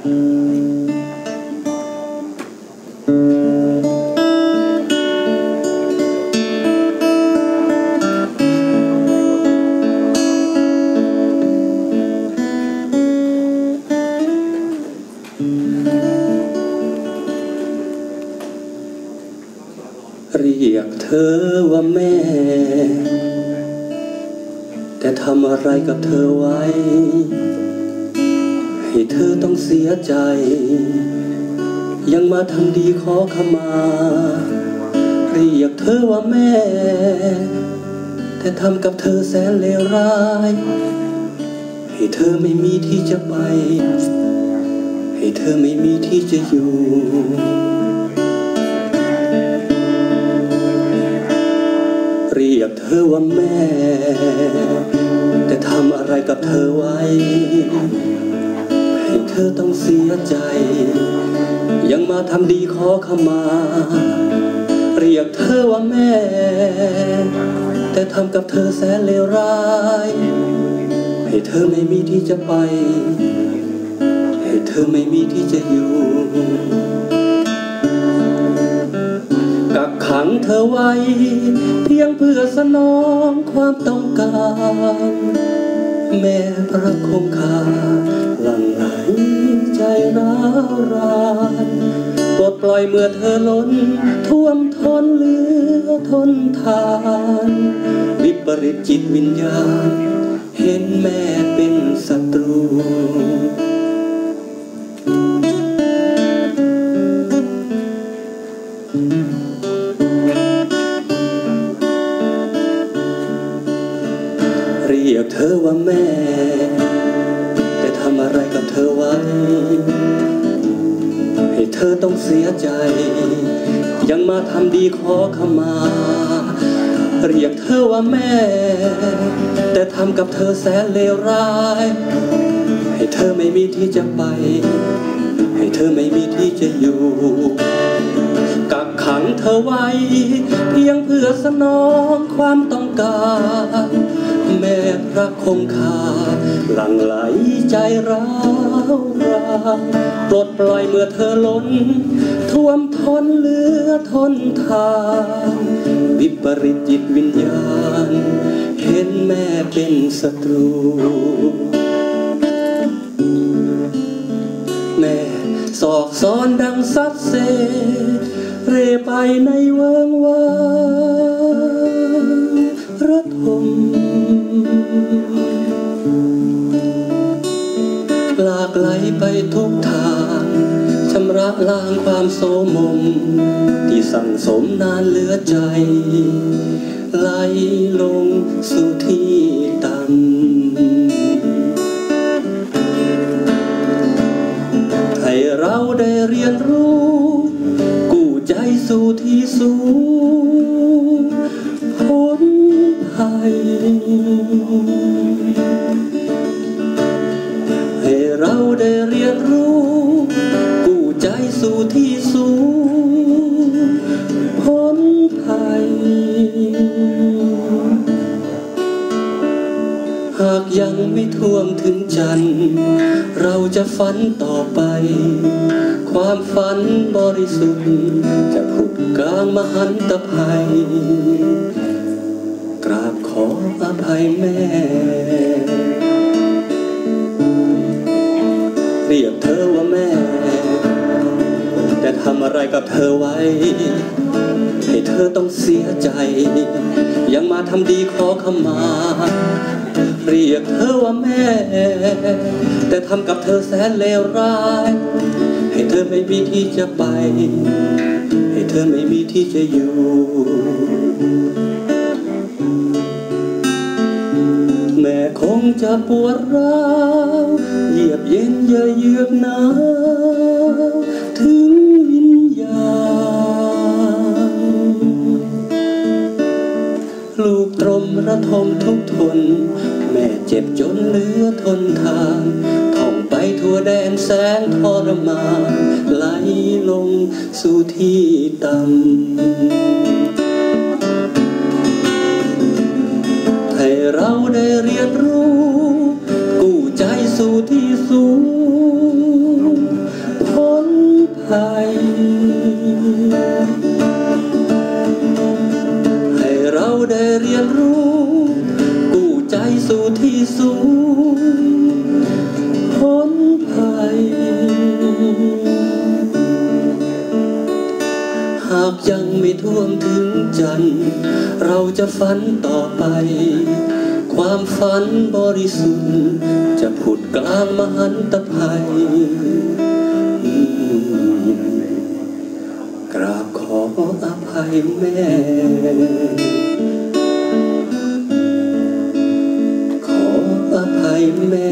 เรียกเธอว่าแม่ แต่ทำอะไรกับเธอไว้ ให้เธอต้องเสียใจ ยังมาทำดีขอขมา เรียกเธอว่าแม่ แต่ทำกับเธอแสนเลวร้าย ให้เธอไม่มีที่จะไป ให้เธอไม่มีที่จะอยู่เรียกเธอว่าแม่ แต่ทำอะไรกับเธอไว้ อต้องเสียใจ ยังมาทำดีขอขมา เรียกเธอว่าแม่ แต่ทำกับเธอแสนเลวร้าย ให้เธอไม่มีที่จะไป ให้เธอไม่มีที่จะอยู่ กักขังเธอไว้ เพียงเพื่อสนองความต้องการ แม่พระคงคา หลั่งไหลใจร้าวรานปลดปล่อยเมื่อเธอล้น ท่วมทนเหลือทนทานวิปริตจิตวิญญาณ เห็นแม่เป็นศัตรูเรียกเธอว่าแม่ กับเธอไว้ ให้เธอต้องเสียใจ ยังมาทำดีขอขมา เรียกเธอว่าแม่ แต่ทำกับเธอแสนเลวร้าย ให้เธอไม่มีที่จะไป ให้เธอไม่มีที่จะอยู่กักขังเธอไว้ เพียงเพื่อสนองความต้องการ แม่พระคงคา หลั่งไหลใจร้าวรานปลดปล่อยเมื่อเธอล้น ท่วมทนเหลือทนทานวิปริตจิตวิญญาณ เห็นแม่เป็นศัตรู แม่สอกซ้อนดังซัดเซ เรไปในเวิงวาง โสมม ที่สั่งสมนานเหลือใจ ไหลลงสู่ที่ต่ำให้เราได้เรียนรู้ กู้ใจสู่ที่สูงพ้นภัยให้เราได้เรียนรู้ กู้ใจสู่ที่ พ้นภัย หากยังไม่ท่วมถึงจันทร์เราจะฝันต่อไป ความฝันบริสุทธิ์จะผุดกลางมหันตภัย กราบขออภัยแม่เรียกเธอว่าแม่ ทำอะไรกับเธอไว้ ให้เธอต้องเสียใจ ยังมาทำดีขอขมา เรียกเธอว่าแม่ แต่ทำกับเธอแสนเลวร้าย ให้เธอไม่มีที่จะไป ให้เธอไม่มีที่จะอยู่แม่คงจะปวดร้าวเหยียบเย็นเยือเยือกหนาว รมระทมทุกทน แม่เจ็บจนเหลือทนทานท่องไปทั่วแดนแสนทรมานไหลลงสู่ที่ต่ำให้เราได้เรียนรู้ กู้ใจสู่ที่สูงพ้นภัยให้เราได้เรียนรู้ สู่ที่สูงพ้นภัย หากยังไม่ท่วมถึงจันทร์เราจะฝันต่อไป ความฝันบริสุทธิ์ จะผุดกลางมหันตภัย กราบขออภัยแม่ Amen.